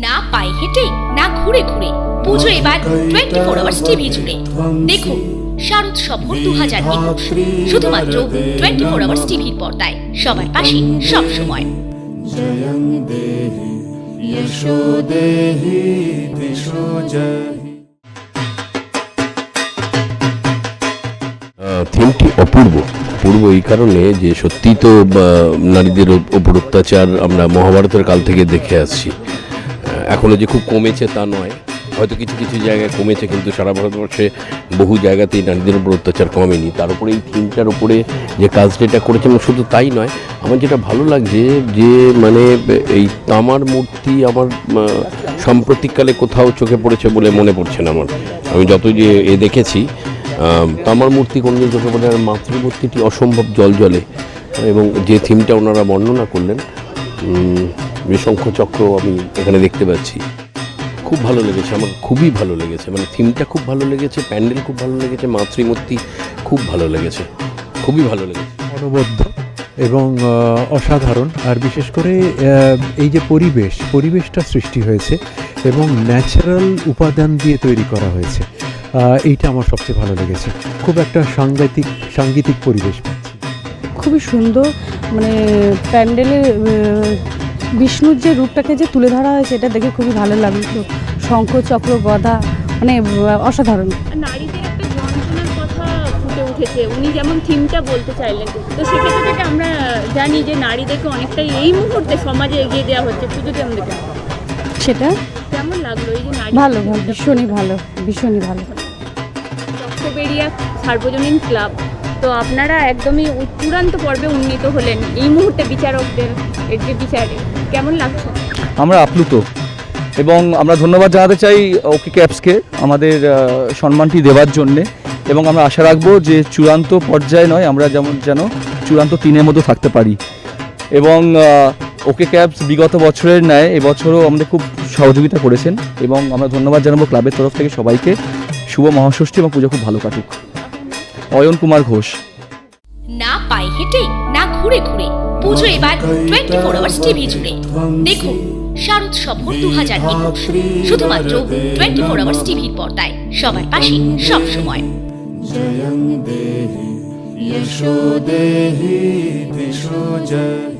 না পায়ে হেঁটে না ঘুরে ঘুরে পুজো এবার টোয়েন্টি ফোর আওয়ার্স টিভি জুড়ে দেখুন শারদ সফর দু হাজার একুশ শুধুমাত্র টোয়েন্টি ফোর আওয়ার্স টিভির পর্দায় সবার পাশে সব সময় जयं देहि यशो देहि दिशो जहि থিমটি অপূর্ব অপূর্ব এই কারণে যে সত্যি তো বা, নারীদের ওপ- ওপর অত্যাচার আমরা মহাভারতের কাল থেকে দেখে আসছি আহ, এখনও যে খুব কমেছে তা নয়। হয়তো কিছু কিছু জায়গায় কমেছে কিন্তু সারা ভারতবর্ষে বহু জায়গাতেই নারীদের উপর অত্যাচার কমেনি। তার উপরে এই থিমটার উপরে যে কাজটা এটা করেছে এবং শুধু তাই নয় আমার যেটা ভালো লাগছে যে মানে এই তামার মূর্তি আমার সাম্প্রতিককালে কোথাও চোখে পড়েছে বলে মনে পড়ছে না আমার। আমি যত যে এ দেখেছি তামার মূর্তি কোনদিন চোখে পড়ে আর মাতৃমূর্তিটি অসম্ভব জল জলে এবং যে থিমটা ওনারা বর্ণনা করলেন উম, নৃশঙ্খ চক্র আমি এখানে দেখতে পাচ্ছি। খুব ভালো লেগেছে আমার খুবই ভালো লেগেছে। মানে থিমটা খুব ভালো লেগেছে প্যান্ডেল খুব ভালো লেগেছে মাতৃমূর্তি খুব ভালো লেগেছে খুবই ভালো লেগেছে। অনবদ্য এবং অসাধারণ। আর বিশেষ করে এই যে পরিবেশ পরিবেশটা সৃষ্টি হয়েছে এবং ন্যাচারাল উপাদান দিয়ে তৈরি করা হয়েছে। এইটা আমার সবচেয়ে ভালো লেগেছে। খুব একটা সাংঘাতিক সাংগীতিক পরিবেশ পাচ্ছি। খুবই সুন্দর মানে প্যান্ডেলে বিষ্ণুর যে রূপটাকে যে তুলে ধরা হয়েছে এটা দেখে খুবই ভালো লাগল। শঙ্খ চক্র গদা মানে অসাধারণ। নারীদের একটা যন্ত্রণার কথা ফুটে উঠেছে। উনি যেমন থিমটা বলতে চাইলেন তো সেক্ষেত্রে থেকে আমরা জানি যে নারীদেরকে অনেকটাই এই মুহূর্তে সমাজে এগিয়ে দেওয়া হচ্ছে পুজো কেমন দেখে? সেটা? কেমন লাগল এই যে নারী ভালো ভালো ভীষণই ভালো ভীষণই ভালো। চক্রবেড়িয়া সার্বজনীন ক্লাব। তো আপনারা একদমই চূড়ান্ত পর্বে উন্নীত হলেন এই মুহূর্তে বিচারকদের, এর যে বিচারে। কেমন লাগছে? আমরা আপ্লুত। এবং আমরা ধন্যবাদ জানাতে চাই ওকে ক্যাপসকে আমাদের সম্মানটি দেওয়ার জন্যে। এবং আমরা আশা রাখব যে চূড়ান্ত পর্যায়ে নয়, আমরা যেমন যেন চূড়ান্ত তিনের মধ্যে থাকতে পারি। এবং ওকে ক্যাপস বিগত বছরের ন্যায় এবছরও আমাদের খুব সহযোগিতা করেছেন। এবং আমরা ধন্যবাদ জানাব ক্লাবের তরফ থেকে সবাইকে। শুভ মহাষষ্ঠী এবং পুজো খুব ভালো কাটুক। অয়ন কুমার ঘোষ না পায়ে হেঁটে না ঘুরে ঘুরে পুজো এবার টোয়েন্টি ফোর আওয়ার্স টিভি জুড়ে দেখুন শারদ সফর দু হাজার একুশ শুধুমাত্র টোয়েন্টি ফোর আওয়ার্স টিভির পর্দায় সবার পাশে সব সময় जयं देहि यशो देहि दिशो जहि